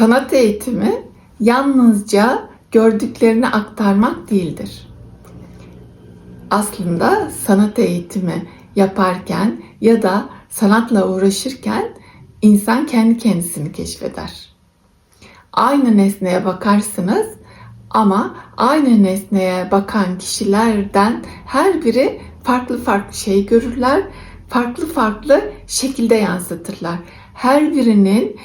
Sanat eğitimi yalnızca gördüklerini aktarmak değildir. Aslında sanat eğitimi yaparken ya da sanatla uğraşırken insan kendi kendisini keşfeder. Aynı nesneye bakarsınız ama aynı nesneye bakan kişilerden her biri farklı farklı şey görürler, farklı farklı şekilde yansıtırlar. Her birinin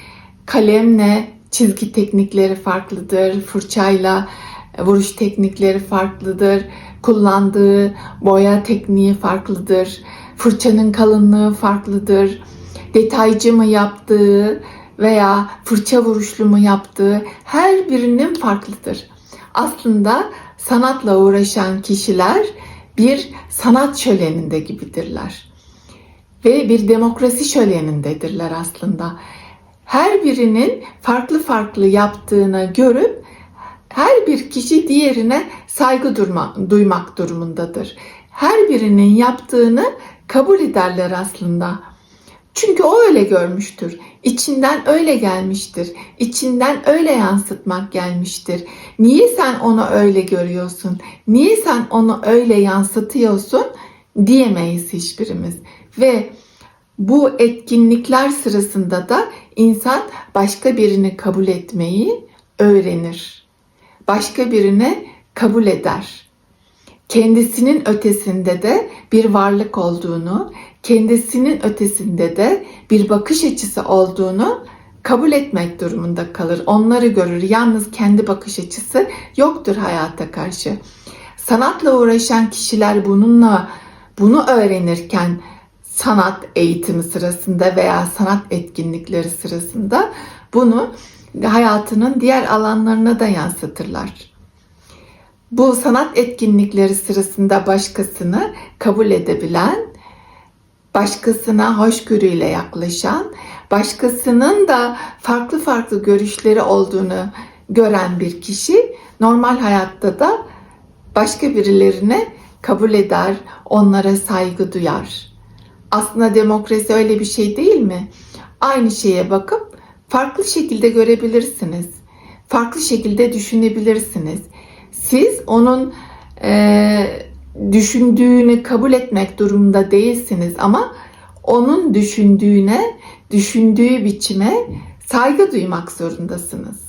kalemle çizgi teknikleri farklıdır, fırçayla vuruş teknikleri farklıdır, kullandığı boya tekniği farklıdır, fırçanın kalınlığı farklıdır, detaycı mı yaptığı veya fırça vuruşlu mu yaptığı her birinin farklıdır. Aslında sanatla uğraşan kişiler bir sanat şöleninde gibidirler ve bir demokrasi şölenindedirler aslında. Her birinin farklı farklı yaptığını görüp her bir kişi diğerine saygı durma, duymak durumundadır. Her birinin yaptığını kabul ederler aslında. Çünkü o öyle görmüştür. İçinden öyle gelmiştir. İçinden öyle yansıtmak gelmiştir. Niye sen onu öyle görüyorsun? Niye sen onu öyle yansıtıyorsun? diyemeyiz hiçbirimiz. Ve bu etkinlikler sırasında da insan başka birini kabul etmeyi öğrenir. Başka birini kabul eder. Kendisinin ötesinde de bir varlık olduğunu, kendisinin ötesinde de bir bakış açısı olduğunu kabul etmek durumunda kalır. Onları görür. Yalnız kendi bakış açısı yoktur hayata karşı. Sanatla uğraşan kişiler bununla bunu öğrenirken sanat eğitimi sırasında veya sanat etkinlikleri sırasında bunu hayatının diğer alanlarına da yansıtırlar. Bu sanat etkinlikleri sırasında başkasını kabul edebilen, başkasına hoşgörüyle yaklaşan, başkasının da farklı farklı görüşleri olduğunu gören bir kişi normal hayatta da başka birilerini kabul eder, onlara saygı duyar. Aslında demokrasi öyle bir şey değil mi? Aynı şeye bakıp farklı şekilde görebilirsiniz. Farklı şekilde düşünebilirsiniz. Siz onun e, düşündüğünü kabul etmek durumunda değilsiniz ama onun düşündüğüne, düşündüğü biçime saygı duymak zorundasınız.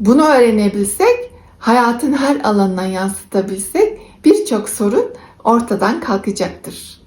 Bunu öğrenebilsek, hayatın her alanına yansıtabilsek birçok sorun ortadan kalkacaktır.